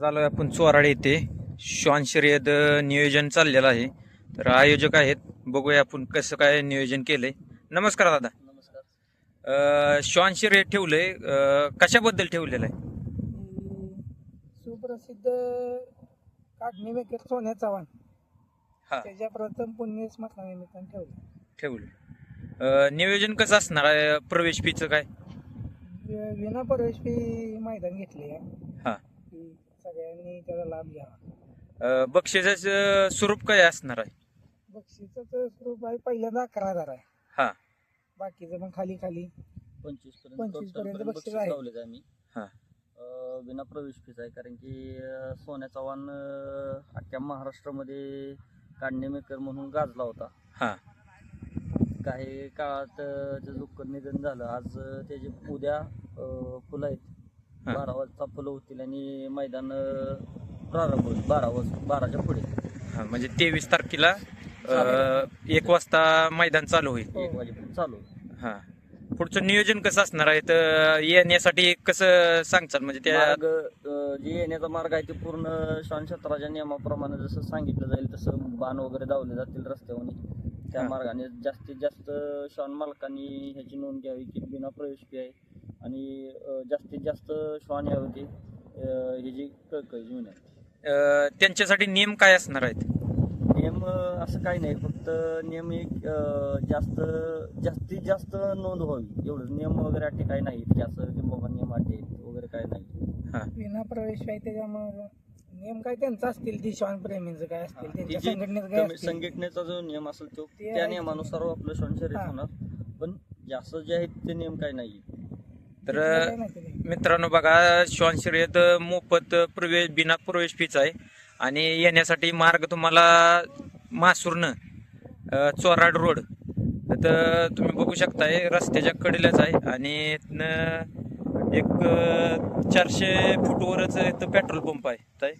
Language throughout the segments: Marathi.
झालोय आपण चोराडे येथे. श्वान शर्यत अ, नियोजन चाललेलं आहे. तर आयोजक आहेत. बघूया आपण कसं काय नियोजन केलंय. नमस्कार दादा. नमस्कार. श्वान शर्यत ठेवलंय. कशाबद्दल ठेवलेलं आहे? सुप्रसिद्ध काढणी सोन्या चव्हाण. हा. त्याच्या प्रथम पुण्य स्मरणानिमित्तानं ठेवलं ठेवलं नियोजन कसं असणार आहे? प्रवेश फीचं काय? विना प्रवेश फी मैदान घेतले हा. सगळ्यांनी त्याचा लाभ घ्यावा. अ, बक्षिसाचं स्वरूप काय असणार आहे? बक्षिसाचं स्वरूप आहे पहिल्यांदा अकरा हजार आहे. हा. बाकीचं मग खाली खाली. पंचवीसपर्यंत 25 total पर्यंत पर्यंत बक्षीस बक्षीस आहे. लावलेत आम्ही. हा. अं, विना प्रवेश फीस आहे कारण की अं, सोन्या चव्हाण अं, अख्ख्या महाराष्ट्रामध्ये काढणे मेकर म्हणून गाजला होता. हा. काही काळात अं, त्याचं दुःखद निधन झालं. आज अं, त्याचे उद्या अं, फुलं आहेत. हा. बारा वाजता फुलं होतील आणि मैदान अं, प्रारंभ होईल. बारा वाजता बाराच्या पुढे. हा म्हणजे तेवीस तारखेला अ, एक वाजता मैदान चालू होईल. एक वाजेपर्यंत चालू होईल. हा. पुढचं नियोजन कसं असणार आहे? तर येण्यासाठी कसं सांगचाल? म्हणजे त्या मार्ग अं, जे येण्याचा मार्ग आहे ते पूर्ण श्वान क्षेत्राच्या नियमाप्रमाणे जसं सांगितलं जाईल तसं बाण वगैरे दावले जातील रस्त्यावर त्या हा. मार्गाने जास्तीत जास्त श्वान मालकांनी ह्याची नोंद घ्यावी की बिना प्रवेश फी आहे. आणि जास्तीत जास्त श्वान यावे ते अं, ह्याची कळकळीची विनंती अ, त्यांच्यासाठी नियम काय असणार आहेत? नियम असं काही नाही. फक्त नियम एक अं, जास्त जास्तीत जास्त नोंद व्हावी. एवढं नियम वगैरे अटी काही नाहीत की असं की बाबा नियम अटी आहेत वगैरे काही नाही. हा. विना प्रवेश आहे त्याच्यामुळे नियम काय त्यांचा असतील? दिशवान प्रेमींचं काय असतील? ती त्यांच्या जी संघटनेचं काय कमी- असतील? संघटनेचा जो नियम असेल तो ते त्या आहे. नियमानुसार आपलं श्वान हा. होणार. पण जास्त जे आहेत ते नियम काही नाही तर. मित्रांनो बघा श्वान शर्यत मोफत प्रवेश बिना प्रवेश फीच आहे. आणि येण्यासाठी मार्ग तुम्हाला मासूरनं चोराड रोड. तर तुम्ही बघू शकताय रस्त्याच्या कडेलाच आहे. आणि इथनं एक चारशे फूटवरच इथं पेट्रोल पंप आहे. ताई.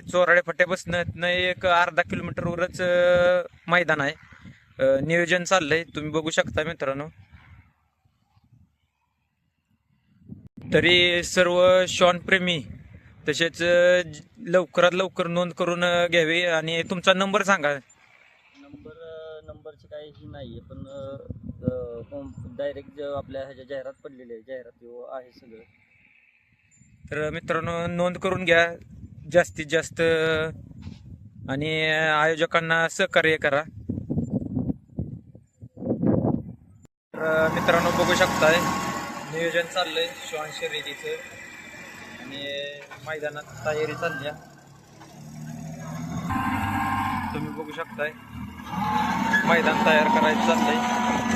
चोराडे फाट्यापासून एक अर्धा किलोमीटरवरच मैदान आहे. नियोजन चाललंय. तुम्ही बघू शकता मित्रांनो. तरी सर्व शॉन प्रेमी तसेच लवकरात लवकर नोंद करून घ्यावी. आणि तुमचा नंबर सांगा. नंबर नंबरची काही ही नाही आहे पण डायरेक्ट आपल्या ह्याच्या जाहिरात पडलेली आहे जाहिरात आहे सगळं. तर मित्रांनो नोंद करून घ्या. जास्तीत जास्त आणि आयोजकांना सहकार्य करा तर मित्रांनो बघू शकताय. नियोजन चाललंय श्वान शर्यतीचं. आणि मैदानात तयारी चालल्या तुम्ही बघू शकताय. मैदान तयार करायचं चाललंय.